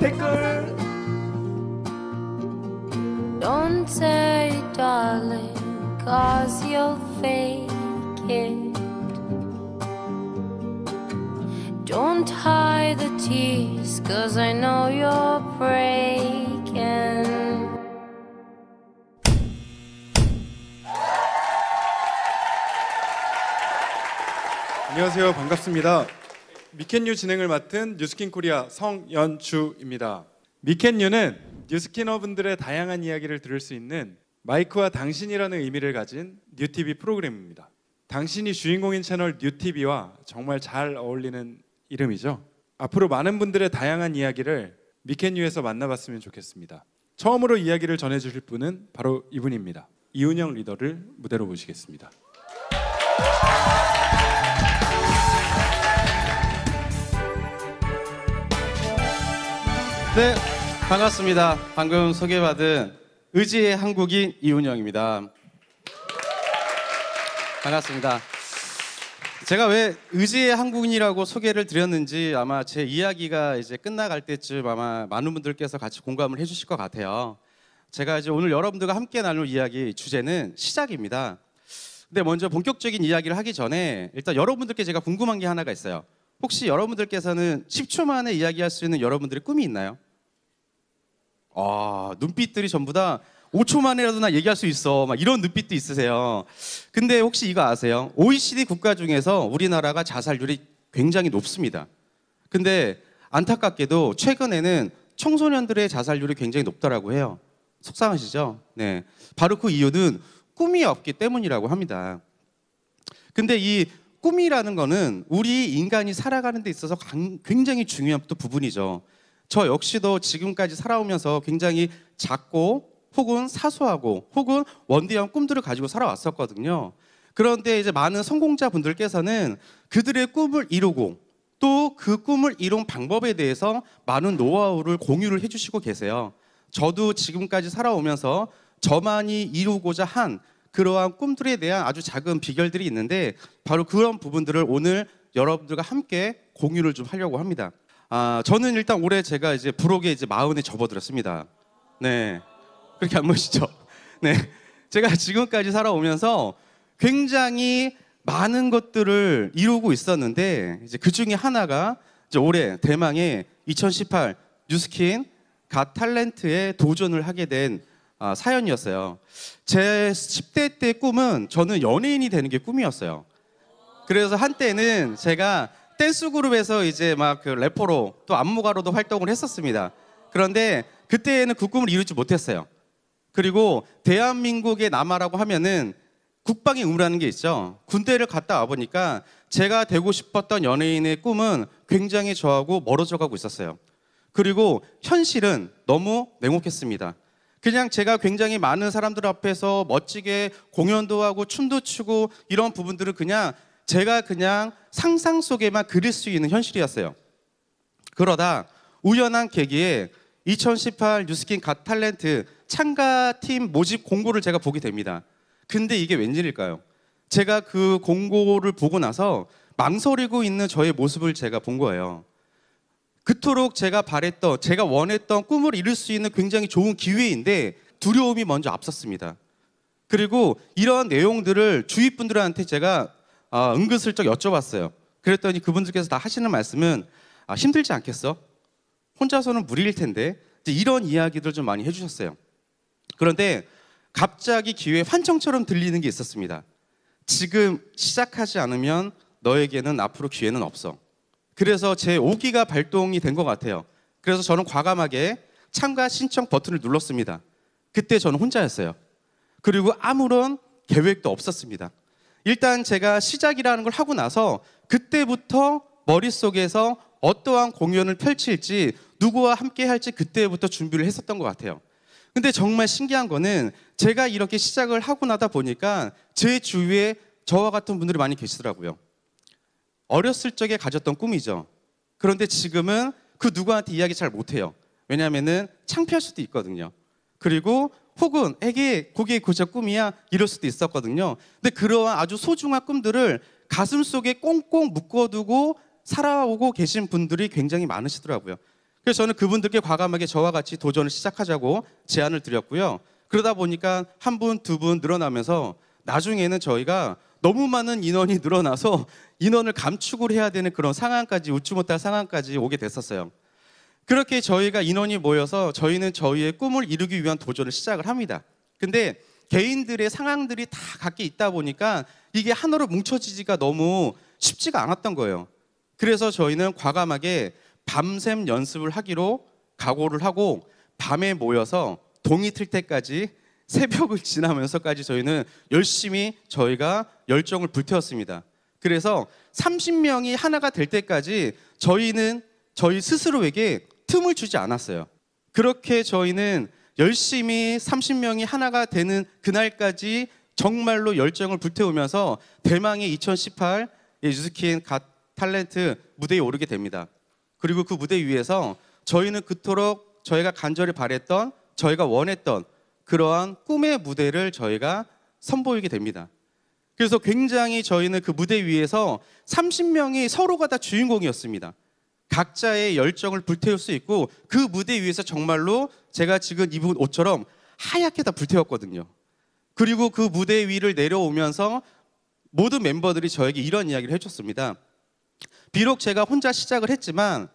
댓글 Don't say, darling, cause you'll fake it. Don't hide the tears, cause I know you're breaking. 안녕하세요. 반갑습니다. 미캔뉴 진행을 맡은 뉴스킨 코리아 성연주입니다. 미캔뉴는 뉴스키너분들의 다양한 이야기를 들을 수 있는 마이크와 당신이라는 의미를 가진 뉴티비 프로그램입니다. 당신이 주인공인 채널 뉴티비와 정말 잘 어울리는 이름이죠. 앞으로 많은 분들의 다양한 이야기를 미캔뉴에서 만나봤으면 좋겠습니다. 처음으로 이야기를 전해주실 분은 바로 이분입니다. 이은영 리더를 무대로 모시겠습니다. 네, 반갑습니다. 방금 소개받은 의지의 한국인 이훈영입니다. 반갑습니다. 제가 왜 의지의 한국인이라고 소개를 드렸는지 아마 제 이야기가 이제 끝나갈 때쯤 아마 많은 분들께서 같이 공감을 해주실 것 같아요. 제가 이제 오늘 여러분들과 함께 나눌 이야기 주제는 시작입니다. 근데 먼저 본격적인 이야기를 하기 전에 일단 여러분들께 제가 궁금한 게 하나가 있어요. 혹시 여러분들께서는 10초 만에 이야기할 수 있는 여러분들의 꿈이 있나요? 아, 눈빛들이 전부 다 5초 만에라도 나 얘기할 수 있어. 막 이런 눈빛도 있으세요. 근데 혹시 이거 아세요? OECD 국가 중에서 우리나라가 자살률이 굉장히 높습니다. 근데 안타깝게도 최근에는 청소년들의 자살률이 굉장히 높다라고 해요. 속상하시죠? 네. 바로 그 이유는 꿈이 없기 때문이라고 합니다. 근데 이 꿈이라는 거는 우리 인간이 살아가는 데 있어서 강- 굉장히 중요한 또 부분이죠. 저 역시도 지금까지 살아오면서 굉장히 작고 혹은 사소하고 혹은 원대한 꿈들을 가지고 살아왔었거든요. 그런데 이제 많은 성공자 분들께서는 그들의 꿈을 이루고 또 그 꿈을 이룬 방법에 대해서 많은 노하우를 공유를 해주시고 계세요. 저도 지금까지 살아오면서 저만이 이루고자 한 그러한 꿈들에 대한 아주 작은 비결들이 있는데 바로 그런 부분들을 오늘 여러분들과 함께 공유를 좀 하려고 합니다. 아, 저는 일단 올해 제가 이제 부록에 이제 마흔에 접어들었습니다. 네. 그렇게 안 보시죠? 네. 제가 지금까지 살아오면서 굉장히 많은 것들을 이루고 있었는데 이제 그 중에 하나가 이제 올해 대망의 2018 뉴스킨 갓 탤런트에 도전을 하게 된 아, 사연이었어요. 제 10대 때 꿈은 저는 연예인이 되는 게 꿈이었어요. 그래서 한때는 제가 댄스 그룹에서 이제 막 그 래퍼로 또 안무가로도 활동을 했었습니다. 그런데 그때는 그 꿈을 이루지 못했어요. 그리고 대한민국의 남아라고 하면은 국방의 의무라는 게 있죠. 군대를 갔다 와 보니까 제가 되고 싶었던 연예인의 꿈은 굉장히 저하고 멀어져 가고 있었어요. 그리고 현실은 너무 냉혹했습니다. 그냥 제가 굉장히 많은 사람들 앞에서 멋지게 공연도 하고 춤도 추고 이런 부분들은 그냥 제가 그냥 상상 속에만 그릴 수 있는 현실이었어요. 그러다 우연한 계기에 2018 뉴스킨 갓 탤런트 참가팀 모집 공고를 제가 보게 됩니다. 근데 이게 웬일일까요? 제가 그 공고를 보고 나서 망설이고 있는 저의 모습을 제가 본 거예요. 그토록 제가 바랬던, 제가 원했던 꿈을 이룰 수 있는 굉장히 좋은 기회인데 두려움이 먼저 앞섰습니다. 그리고 이런 내용들을 주위 분들한테 제가 아, 은근슬쩍 여쭤봤어요. 그랬더니 그분들께서 다 하시는 말씀은 아, 힘들지 않겠어? 혼자서는 무리일 텐데 이런 이야기들 좀 많이 해주셨어요. 그런데 갑자기 기회 환청처럼 들리는 게 있었습니다. 지금 시작하지 않으면 너에게는 앞으로 기회는 없어. 그래서 제 5기가 발동이 된 것 같아요. 그래서 저는 과감하게 참가 신청 버튼을 눌렀습니다. 그때 저는 혼자였어요. 그리고 아무런 계획도 없었습니다. 일단 제가 시작이라는 걸 하고 나서 그때부터 머릿속에서 어떠한 공연을 펼칠지 누구와 함께 할지 그때부터 준비를 했었던 것 같아요. 근데 정말 신기한 거는 제가 이렇게 시작을 하고 나다 보니까 제 주위에 저와 같은 분들이 많이 계시더라고요. 어렸을 적에 가졌던 꿈이죠. 그런데 지금은 그 누구한테 이야기 잘 못해요. 왜냐하면은 창피할 수도 있거든요. 그리고 혹은 에게 그게 고저 꿈이야 이럴 수도 있었거든요. 근데 그러한 아주 소중한 꿈들을 가슴 속에 꽁꽁 묶어두고 살아오고 계신 분들이 굉장히 많으시더라고요. 그래서 저는 그분들께 과감하게 저와 같이 도전을 시작하자고 제안을 드렸고요. 그러다 보니까 한 분, 두 분 늘어나면서 나중에는 저희가 너무 많은 인원이 늘어나서 인원을 감축을 해야 되는 그런 상황까지 웃지 못할 상황까지 오게 됐었어요. 그렇게 저희가 인원이 모여서 저희는 저희의 꿈을 이루기 위한 도전을 시작을 합니다. 근데 개인들의 상황들이 다 각기 있다 보니까 이게 하나로 뭉쳐지지가 너무 쉽지가 않았던 거예요. 그래서 저희는 과감하게 밤샘 연습을 하기로 각오를 하고 밤에 모여서 동이 틀 때까지 새벽을 지나면서까지 저희는 열심히 저희가 열정을 불태웠습니다. 그래서 30명이 하나가 될 때까지 저희는 저희 스스로에게 틈을 주지 않았어요. 그렇게 저희는 열심히 30명이 하나가 되는 그날까지 정말로 열정을 불태우면서 대망의 2018 유스킨 갓 탤런트 무대에 오르게 됩니다. 그리고 그 무대 위에서 저희는 그토록 저희가 간절히 바랬던 저희가 원했던 그러한 꿈의 무대를 저희가 선보이게 됩니다. 그래서 굉장히 저희는 그 무대 위에서 30명이 서로가 다 주인공이었습니다. 각자의 열정을 불태울 수 있고 그 무대 위에서 정말로 제가 지금 입은 옷처럼 하얗게 다 불태웠거든요. 그리고 그 무대 위를 내려오면서 모든 멤버들이 저에게 이런 이야기를 해줬습니다. 비록 제가 혼자 시작을 했지만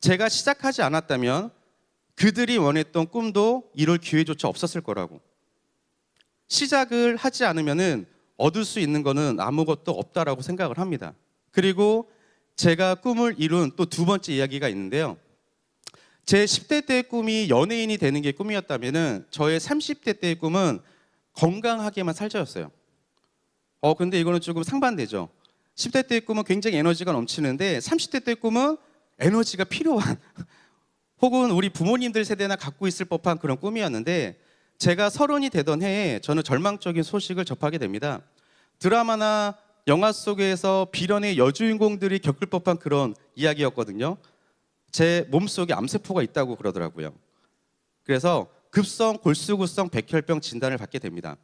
제가 시작하지 않았다면 그들이 원했던 꿈도 이룰 기회조차 없었을 거라고. 시작을 하지 않으면은 얻을 수 있는 거는 아무것도 없다라고 생각을 합니다. 그리고 제가 꿈을 이룬 또 두 번째 이야기가 있는데요. 제 10대 때의 꿈이 연예인이 되는 게 꿈이었다면은 저의 30대 때의 꿈은 건강하게만 살자였어요. 어 근데 이거는 조금 상반되죠. 10대 때의 꿈은 굉장히 에너지가 넘치는데 30대 때의 꿈은 에너지가 필요한 혹은 우리 부모님들 세대나 갖고 있을 법한 그런 꿈이었는데 제가 서른이 되던 해에 저는 절망적인 소식을 접하게 됩니다. 드라마나 영화 속에서 비련의 여주인공들이 겪을 법한 그런 이야기였거든요. 제 몸속에 암세포가 있다고 그러더라고요. 그래서 급성 골수구성 백혈병 진단을 받게 됩니다.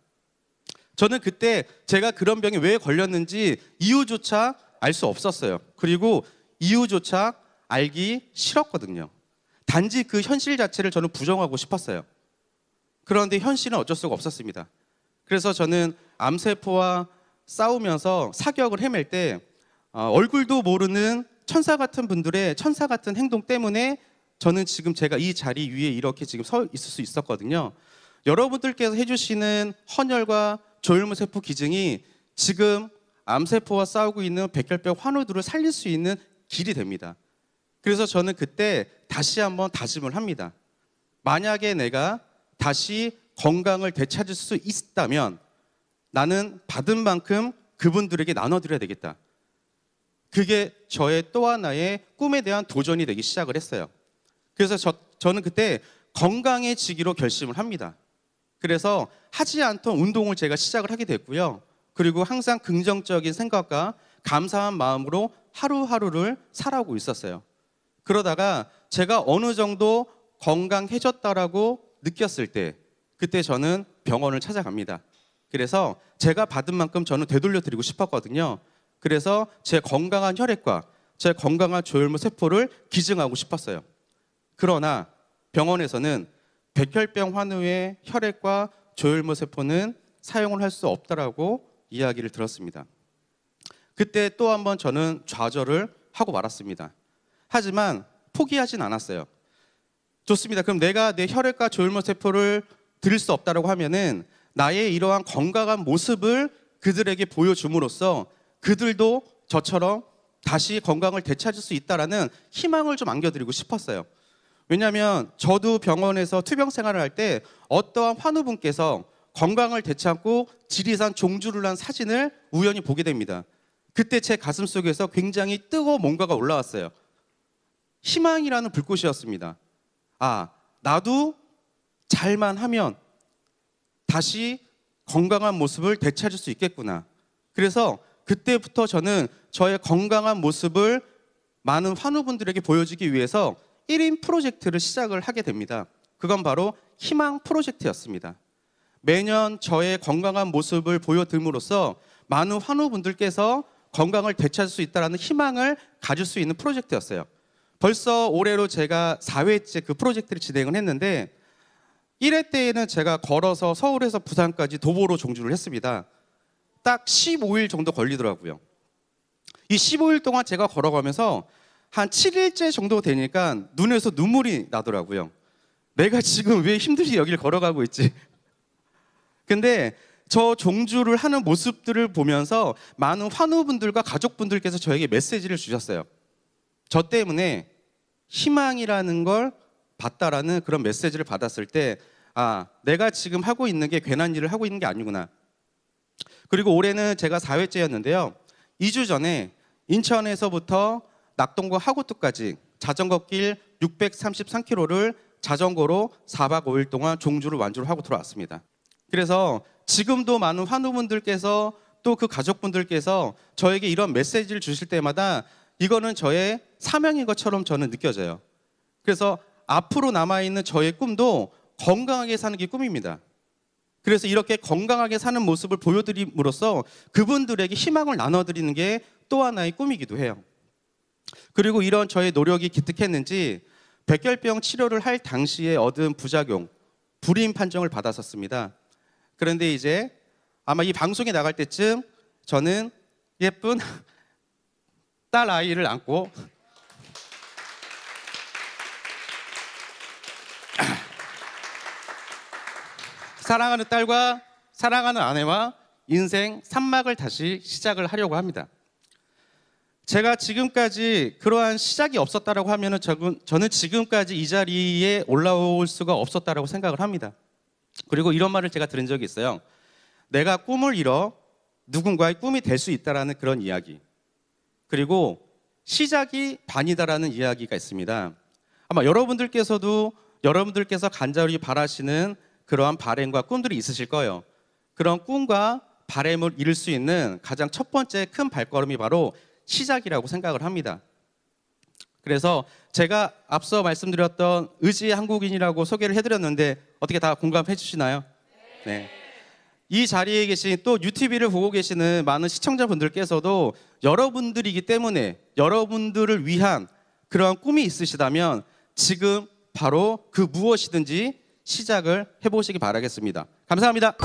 저는 그때 제가 그런 병에 왜 걸렸는지 이유조차 알 수 없었어요. 그리고 이유조차 알기 싫었거든요. 단지 그 현실 자체를 저는 부정하고 싶었어요. 그런데 현실은 어쩔 수가 없었습니다. 그래서 저는 암세포와 싸우면서 사격을 헤맬 때 어, 얼굴도 모르는 천사 같은 분들의 천사 같은 행동 때문에 저는 지금 제가 이 자리 위에 이렇게 지금 서 있을 수 있었거든요. 여러분들께서 해주시는 헌혈과 조혈무세포 기증이 지금 암세포와 싸우고 있는 백혈병 환우들을 살릴 수 있는 길이 됩니다. 그래서 저는 그때 다시 한번 다짐을 합니다. 만약에 내가 다시 건강을 되찾을 수 있다면 나는 받은 만큼 그분들에게 나눠드려야 되겠다. 그게 저의 또 하나의 꿈에 대한 도전이 되기 시작을 했어요. 그래서 저, 저는 그때 건강해지기로 결심을 합니다. 그래서 하지 않던 운동을 제가 시작을 하게 됐고요. 그리고 항상 긍정적인 생각과 감사한 마음으로 하루하루를 살아오고 있었어요. 그러다가 제가 어느 정도 건강해졌다라고 느꼈을 때 그때 저는 병원을 찾아갑니다. 그래서 제가 받은 만큼 저는 되돌려 드리고 싶었거든요. 그래서 제 건강한 혈액과 제 건강한 조혈무 세포를 기증하고 싶었어요. 그러나 병원에서는 백혈병 환우의 혈액과 조혈무 세포는 사용을 할 수 없다라고 이야기를 들었습니다. 그때 또 한 번 저는 좌절을 하고 말았습니다. 하지만 포기하진 않았어요. 좋습니다. 그럼 내가 내 혈액과 조혈모 세포를 드릴 수 없다라고 하면은 나의 이러한 건강한 모습을 그들에게 보여줌으로써 그들도 저처럼 다시 건강을 되찾을 수 있다라는 희망을 좀 안겨드리고 싶었어요. 왜냐하면 저도 병원에서 투병 생활을 할 때 어떠한 환우분께서 건강을 되찾고 지리산 종주를 한 사진을 우연히 보게 됩니다. 그때 제 가슴 속에서 굉장히 뜨거운 뭔가가 올라왔어요. 희망이라는 불꽃이었습니다. 아, 나도 잘만 하면 다시 건강한 모습을 되찾을 수 있겠구나. 그래서 그때부터 저는 저의 건강한 모습을 많은 환우분들에게 보여주기 위해서 1인 프로젝트를 시작을 하게 됩니다. 그건 바로 희망 프로젝트였습니다. 매년 저의 건강한 모습을 보여드림으로써 많은 환우분들께서 건강을 되찾을 수 있다는 희망을 가질 수 있는 프로젝트였어요. 벌써 올해로 제가 4회째 그 프로젝트를 진행을 했는데 1회 때에는 제가 걸어서 서울에서 부산까지 도보로 종주를 했습니다. 딱 15일 정도 걸리더라고요. 이 15일 동안 제가 걸어가면서 한 7일째 정도 되니까 눈에서 눈물이 나더라고요. 내가 지금 왜 힘들게 여기를 걸어가고 있지? 근데 저 종주를 하는 모습들을 보면서 많은 환우분들과 가족분들께서 저에게 메시지를 주셨어요. 저 때문에 희망이라는 걸 봤다라는 그런 메시지를 받았을 때, 아, 내가 지금 하고 있는 게 괜한 일을 하고 있는 게 아니구나. 그리고 올해는 제가 4회째였는데요. 2주 전에 인천에서부터 낙동과 하구뚝까지 자전거 길 633km를 자전거로 4박 5일 동안 종주를 완주를 하고 돌아왔습니다. 그래서 지금도 많은 환우분들께서 또 그 가족분들께서 저에게 이런 메시지를 주실 때마다 이거는 저의 사명인 것처럼 저는 느껴져요. 그래서 앞으로 남아있는 저의 꿈도 건강하게 사는 게 꿈입니다. 그래서 이렇게 건강하게 사는 모습을 보여드림으로써 그분들에게 희망을 나눠드리는 게 또 하나의 꿈이기도 해요. 그리고 이런 저의 노력이 기특했는지 백혈병 치료를 할 당시에 얻은 부작용, 불임 판정을 받았었습니다. 그런데 이제 아마 이 방송에 나갈 때쯤 저는 예쁜 딸 아이를 안고 사랑하는 딸과 사랑하는 아내와 인생 산막을 다시 시작을 하려고 합니다. 제가 지금까지 그러한 시작이 없었다라고 하면은 저는 지금까지 이 자리에 올라올 수가 없었다라고 생각을 합니다. 그리고 이런 말을 제가 들은 적이 있어요. 내가 꿈을 이뤄 누군가의 꿈이 될 수 있다라는 그런 이야기. 그리고 시작이 반이다라는 이야기가 있습니다. 아마 여러분들께서도 여러분들께서 간절히 바라시는 그러한 바램과 꿈들이 있으실 거예요. 그런 꿈과 바램을 이룰 수 있는 가장 첫 번째 큰 발걸음이 바로 시작이라고 생각을 합니다. 그래서 제가 앞서 말씀드렸던 의지의 한국인이라고 소개를 해드렸는데 어떻게 다 공감해 주시나요? 네. 이 자리에 계신 또 유튜브를 보고 계시는 많은 시청자분들께서도 여러분들이기 때문에 여러분들을 위한 그러한 꿈이 있으시다면 지금 바로 그 무엇이든지 시작을 해보시기 바라겠습니다. 감사합니다.